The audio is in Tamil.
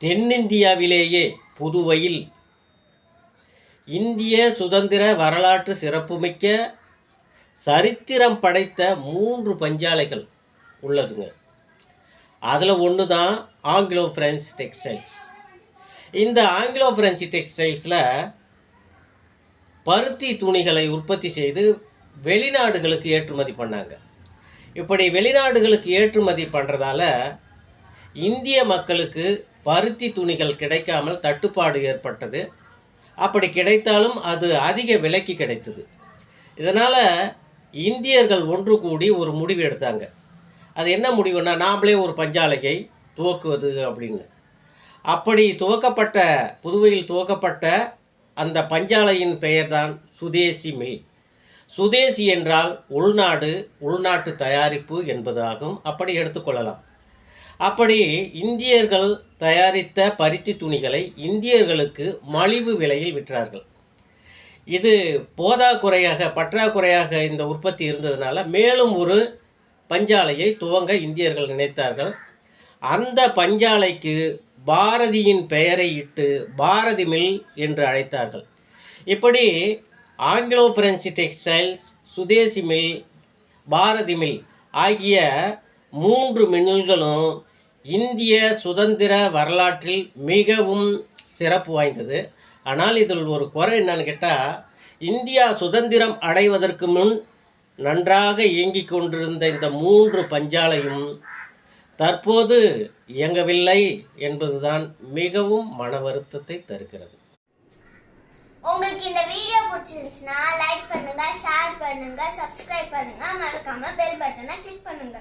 தென்னிந்தியாவிலேயே புதுவையில் இந்திய சுதந்திர வரலாற்று சிறப்புமிக்க சரித்திரம் படைத்த மூன்று பஞ்சாலைகள் உள்ளதுங்க. அதில் ஒன்று தான் ஆங்கிலோ பிரெஞ்ச் டெக்ஸ்டைல்ஸ் இந்த ஆங்கிலோ பிரெஞ்சு டெக்ஸ்டைல்ஸில் பருத்தி துணிகளை உற்பத்தி செய்து வெளிநாடுகளுக்கு ஏற்றுமதி பண்ணாங்க. இப்படி வெளிநாடுகளுக்கு ஏற்றுமதி பண்ணுறதால இந்திய மக்களுக்கு பருத்தி துணிகள் கிடைக்காமல் தட்டுப்பாடு ஏற்பட்டது. அப்படி கிடைத்தாலும் அது அதிக விலைக்கு கிடைத்தது. இதனால் இந்தியர்கள் ஒன்று கூடி ஒரு முடிவு எடுத்தாங்க. அது என்ன முடிவுன்னா நாமளே ஒரு பஞ்சாலையை துவக்குவது அப்படின்னு. அப்படி துவக்கப்பட்ட புதுவையில் துவக்கப்பட்ட அந்த பஞ்சாலையின் பெயர்தான் சுதேசி மில். சுதேசி என்றால் உள்நாடு உள்நாட்டு தயாரிப்பு என்பதாகும். அப்படி எடுத்துக்கொள்ளலாம் அப்படி இந்தியர்கள் தயாரித்த பருத்தி துணிகளை இந்தியர்களுக்கு மலிவு விலையில் விற்றார்கள். இது போதாக்குறையாக பற்றாக்குறையாக இந்த உற்பத்தி இருந்ததுனால மேலும் ஒரு பஞ்சாலையை துவங்க இந்தியர்கள் நினைத்தார்கள். அந்த பஞ்சாலைக்கு பாரதியின் பெயரை இட்டு பாரதி மில் என்று அழைத்தார்கள். இப்படி Anglo French textiles Swadeshi mill Bharathi mill ஆகிய மூன்று மின்னல்களும் இந்திய சுதந்திர வரலாற்றில் மிகவும் சிறப்பு வாய்ந்தது. ஆனால் இதில் ஒரு குறை என்னன்னு கேட்டால் இந்தியா சுதந்திரம் அடைவதற்கு முன் நன்றாக இயங்கிக் கொண்டிருந்த இந்த மூன்று பஞ்சாலையும் தற்போது இயங்கவில்லை என்பதுதான் மிகவும் மன வருத்தத்தை தருகிறது. உங்களுக்கு இந்த வீடியோ பிடிச்சிருந்துச்சுன்னா லைக் பண்ணுங்க ஷேர் பண்ணுங்க சப்ஸ்கிரைப் பண்ணுங்க. மறக்காம பெல் பட்டனை கிளிக் பண்ணுங்க.